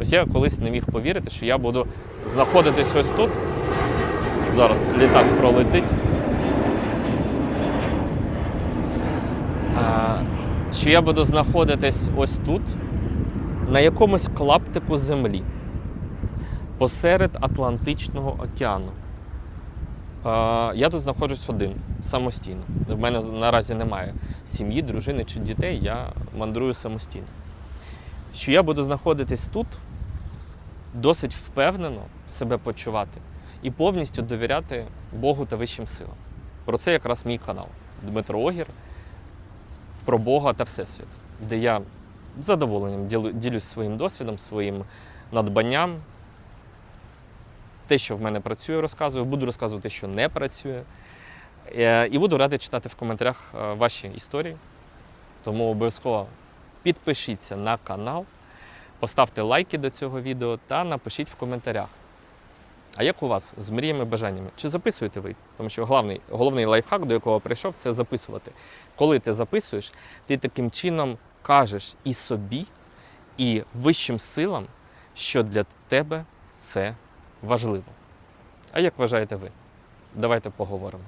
Ось я колись не міг повірити, що я буду знаходитись ось тут. Зараз літак пролетить. Що я буду знаходитись ось тут, на якомусь клаптику землі, посеред Атлантичного океану. Я тут знаходжусь один, самостійно. В мене наразі немає сім'ї, дружини чи дітей, я мандрую самостійно. Що я буду знаходитись тут, досить впевнено себе почувати і повністю довіряти Богу та вищим силам. Про це якраз мій канал Дмитро Огір про Бога та Всесвіт, де я з задоволенням ділюсь своїм досвідом, своїм надбанням. Те, що в мене працює, розказую, буду розказувати, що не працює. Е, І буду радий читати в коментарях е, ваші історії. Тому обов'язково підпишіться на канал, поставте лайки до цього відео та напишіть в коментарях. А як у вас з мріями бажаннями? Чи записуєте ви? Тому що головний, головний лайфхак, до якого прийшов, це записувати. Коли ти записуєш, ти таким чином кажеш і собі, і вищим силам, що для тебе це важливо. А як вважаєте ви? Давайте поговоримо.